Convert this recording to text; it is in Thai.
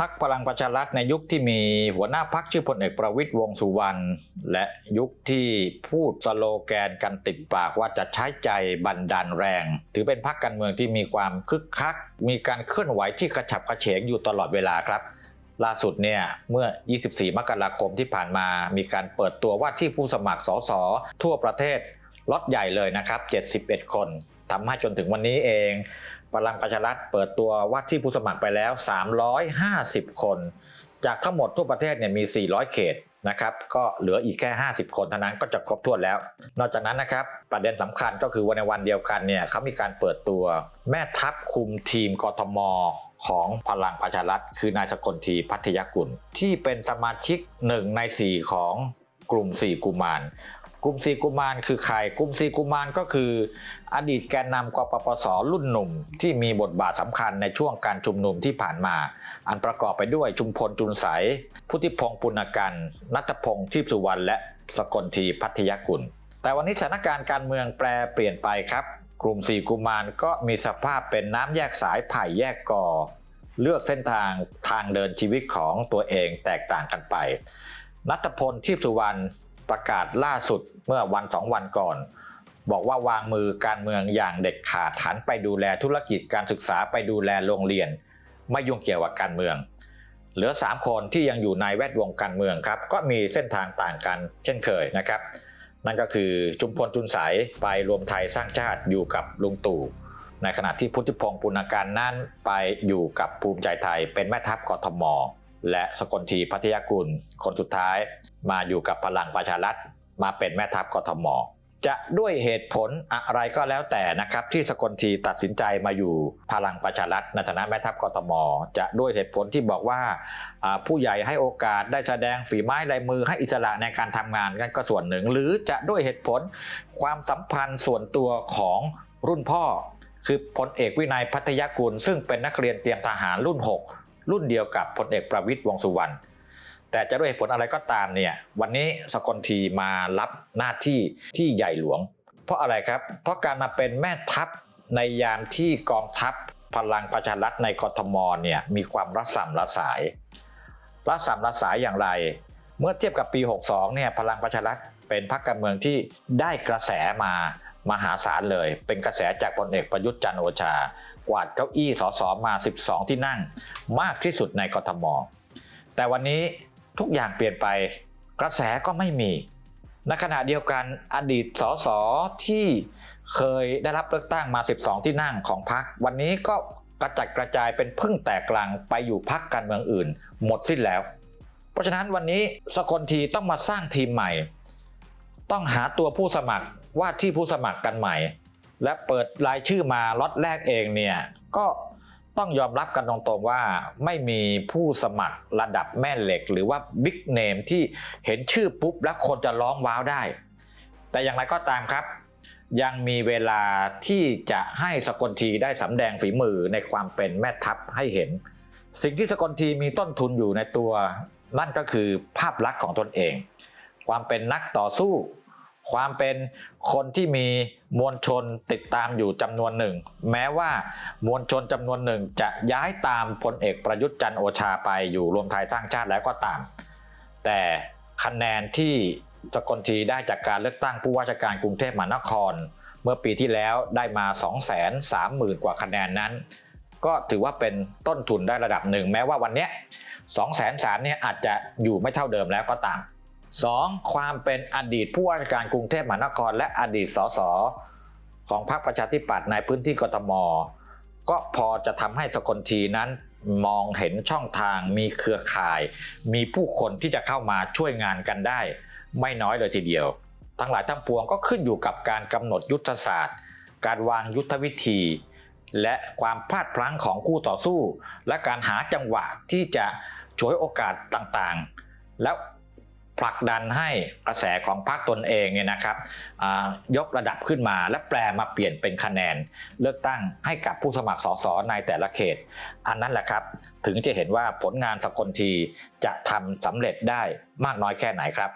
พักพลังประชารัฐในยุคที่มีหัวหน้าพักชื่อพลเอกประวิตยวงสุวรรณและยุคที่พูดสโลแกนกันติดปากว่าจะใช้ใจบันดาลแรง ถือเป็นพักการเมืองที่มีความคึกคัก มีการเคลื่อนไหวที่กระฉับกระเฉงอยู่ตลอดเวลาครับ ล่าสุดเนี่ยเมื่อ 24 มกราคมที่ผ่านมามีการเปิดตัวว่าที่ผู้สมัครสสทั่วประเทศล็อตใหญ่เลยนะครับ 71 คน ทำให้จนถึงวันนี้เองพลังประชารัฐเปิดตัวว่าที่ผู้สมัครไปแล้ว 350 คน จากทั้งหมดทั่วประเทศเนี่ยมี 400 เขตนะครับก็เหลืออีกแค่ 50 คนเท่านั้นก็จะครบถ้วนแล้ว นอกจากนั้นนะครับประเด็นสำคัญก็คือวันในวันเดียวกันเนี่ยเขามีการเปิดตัวแม่ทัพคุมทีมกทม ของพลังประชารัฐ คือนายสกลทีพัทยกุล ที่เป็นสมาชิกหนึ่งใน 4 ของกลุ่ม 4 กุมาร กลุ่ม4กุมารคือใครกลุ่ม4กุมารก็คือ อดีตแกนนำกปปสรุ่นหนุ่ม ที่มีบทบาทสำคัญในช่วงการชุมนุมที่ผ่านมา อันประกอบไปด้วยชุมพลจุนใสยพุทธิพงศ์ปุณกันนัทพงศ์ทีพสุวรรณและสกลทีพัทยกุล แต่วันนี้สถานการณ์การเมืองแปรเปลี่ยนไปครับกลุ่ม4กุมารก็มีสภาพเป็นน้ำแยกสายไผ่แยกกอ เลือกเส้นทางทางเดินชีวิตของตัวเองแตกต่างกันไป นัทพลทีพสุวรรณ ประกาศล่าสุดเมื่อวันสองวันก่อน บอกว่าวางมือการเมืองอย่างเด็ดขาดหันไปดูแลธุรกิจการศึกษาไปดูแลโรงเรียน ไม่ยุ่งเกี่ยวกับการเมือง เหลือ 3 คนที่ยังอยู่ในแวดวงการเมืองครับ ก็มีเส้นทางต่างกัน เช่นเคยนะครับ นั่นก็คือจุมพลจุนใสยไปรวมไทยสร้างชาติอยู่กับลุงตู่ในขณะที่พุทธิพงศ์ปุณการนั่นไปอยู่กับภูมิใจไทยเป็นแม่ทัพกทม และสกลทีพัทยากุล คนสุดท้ายมาอยู่กับพลังประชารัฐมาเป็นแม่ทัพกทม จะด้วยเหตุผลอะไรก็แล้วแต่นะครับที่สกลทีตัดสินใจมาอยู่พลังประชารัฐในฐานะแม่ทัพกทม จะด้วยเหตุผลที่บอกว่าผู้ใหญ่ให้โอกาสได้แสดงฝีไม้ลายมือให้อิสระในการทำงานกันก็ส่วนหนึ่ง หรือจะด้วยเหตุผลความสัมพันธ์ส่วนตัวของรุ่นพ่อ คือพลเอกวินัยพัทยกุลซึ่งเป็นนักเรียนเตรียมทหารรุ่น 6 รุ่นเดียวกับพลเอกประวิตยวงสุวรรณแต่จะด้วยเหตุผลอะไรก็ตามเนี่ยวันนี้สกลทีมารับหน้าที่ที่ใหญ่หลวง เพราะอะไรครับ เพราะการมาเป็นแม่ทัพในยามที่กองทัพพลังประชารัฐในกทมเนี่ยมีความรัศมระสายรัศมระสายอย่างไร เมื่อเทียบกับปี 62เนี่ยพลังประชารัฐเป็นพรรคการเมืองที่ได้กระแสมา มหาศาลเลย เป็นกระแสจากพลเอกประยุทธ์จันโอชา กวาดเก้าอี้สสมา 12 ที่นั่ง มากที่สุดในกทม แต่วันนี้ทุกอย่างเปลี่ยนไป กระแสก็ไม่มี ในขณะเดียวกันอดีตสสที่เคยได้รับเลือกตั้งมา 12 ที่นั่งของพรรควันนี้ก็กระจัดกระจายเป็นพึ่งแตกกลางไปอยู่พรรคการเมืองอื่น หมดสิ้นแล้ว เพราะฉะนั้นวันนี้สกลทีต้องมาสร้างทีมใหม่ ต้องหาตัวผู้สมัคร ว่าที่ผู้สมัครกันใหม่ และเปิดรายชื่อมาล็อตแรกเองเนี่ยก็ต้องยอมรับกันตรงๆว่าไม่มีผู้สมัครระดับแม่เหล็ก หรือว่าบิ๊กเนมที่เห็นชื่อปุ๊บแล้วคนจะร้องว้าวได้ แต่อย่างไรก็ตามครับ ยังมีเวลาที่จะให้สกลทีได้สำแดงฝีมือในความเป็นแม่ทัพให้เห็น สิ่งที่สกลทีมีต้นทุนอยู่ในตัวนั่นก็คือภาพลักษณ์ของตนเอง ความเป็นนักต่อสู้ ความเป็นคนที่มีมวลชนติดตามอยู่จำนวนหนึ่ง แม้ว่ามวลชนจำนวนหนึ่งจะย้ายตามพลเอกประยุทธ์จันโอชาไปอยู่รวมไทยสร้างชาติแล้วก็ตาม แต่คะแนนที่สกลทีได้จากการเลือกตั้งผู้ว่าราชการกรุงเทพมหานคร เมื่อปีที่แล้วได้มา 230,000 กว่าคะแนนนั้น ก็ถือว่าเป็นต้นทุนได้ระดับหนึ่ง แม้ว่าวันนี้2 3 0 0 0เนี่ยอาจจะอยู่ไม่เท่าเดิมแล้วก็ตาม 2. ความเป็นอดีตผู้ว่าราชการกรุงเทพมหานคร และอดีตสสของพรรคประชาธิปัตย์ในพื้นที่กทม ก็พอจะทำให้สกลทีนั้นมองเห็นช่องทางมีเครือข่าย มีผู้คนที่จะเข้ามาช่วยงานกันได้ ไม่น้อยเลยทีเดียว ทั้งหลายทั้งปวงก็ขึ้นอยู่กับการกำหนดยุทธศาสตร์ การวางยุทธวิธี และความพลาดพลั้งของคู่ต่อสู้ และการหาจังหวะที่จะฉวยโอกาสต่างๆ แล้ว ผลักดันให้กระแสของพรรคตนเองเนี่ยนะครับยกระดับขึ้นมาและแปลมาเปลี่ยนเป็นคะแนน เลือกตั้งให้กับผู้สมัครสสในแต่ละเขต อันนั้นแหละครับถึงจะเห็นว่าผลงานสกลทีจะทำสำเร็จได้มากน้อยแค่ไหนครับ